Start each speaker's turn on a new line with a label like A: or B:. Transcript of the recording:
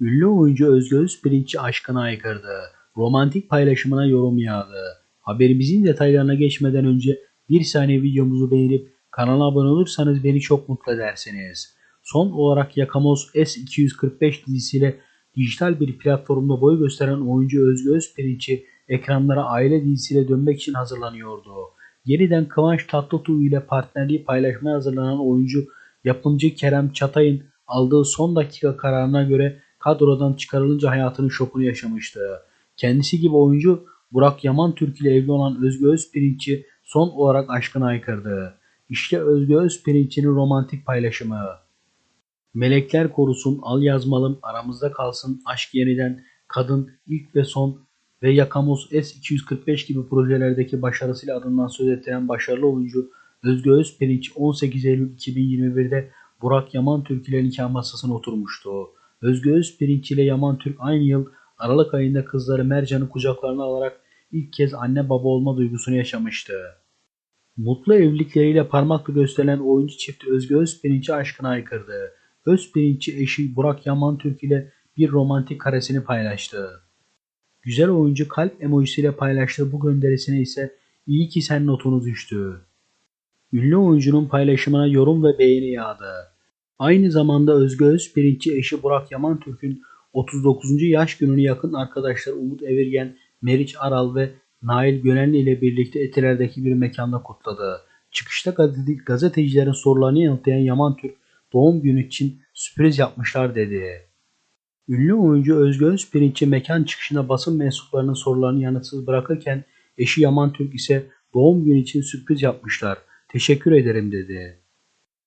A: Ünlü oyuncu Özge Özpirinççi aşkına aykırdı. Romantik paylaşımına yorum yağdı. Haberimizin detaylarına geçmeden önce bir saniye videomuzu beğenip kanala abone olursanız beni çok mutlu edersiniz. Son olarak Yakamoz S245 dizisiyle dijital bir platformda boy gösteren oyuncu Özge Özpirinççi ekranlara aile dizisiyle dönmek için hazırlanıyordu. Yeniden Kıvanç Tatlıtuğ ile partnerliği paylaşmaya hazırlanan oyuncu yapımcı Kerem Çatay'ın aldığı son dakika kararına göre kadrodan çıkarılınca hayatının şokunu yaşamıştı. Kendisi gibi oyuncu Burak Yaman Türk ile evli olan Özge Özpirinççi son olarak aşkına aykırdı. İşte Özge Özpirinççi'nin romantik paylaşımı. Melekler korusun, al yazmalım, aramızda kalsın, aşk yeniden, kadın, ilk ve son ve Yakamoz S245 gibi projelerdeki başarısıyla adından söz ettiren başarılı oyuncu Özge Özpirinç 18 Eylül 2021'de Burak Yaman Türk ile nikah masasına oturmuştu. Özge Özpirinç ile Yaman Türk aynı yıl Aralık ayında kızları Mercan'ı kucaklarına alarak ilk kez anne baba olma duygusunu yaşamıştı. Mutlu evlilikleriyle parmakla gösterilen oyuncu çifti Özge Özpirinç'i aşkına aykırdı. Özpirinç'i eşi Burak Yaman Türk ile bir romantik karesini paylaştı. Güzel oyuncu kalp emojisiyle paylaştığı bu gönderisine ise iyi ki sen notunu düştü. Ünlü oyuncunun paylaşımına yorum ve beğeni yağdı. Aynı zamanda Özge Özpirinççi eşi Burak Yaman Türk'ün 39. yaş gününü yakın arkadaşları Umut Evirgen, Meriç Aral ve Nail Gönenli ile birlikte Etiler'deki bir mekanda kutladı. Çıkışta gazete- gazetecilerin sorularını yanıtlayan Yaman Türk doğum günü için sürpriz yapmışlar dedi. Ünlü oyuncu Özge Özpirinççi mekan çıkışında basın mensuplarının sorularını yanıtsız bırakırken eşi Yaman Türk ise doğum günü için sürpriz yapmışlar. Teşekkür ederim dedi.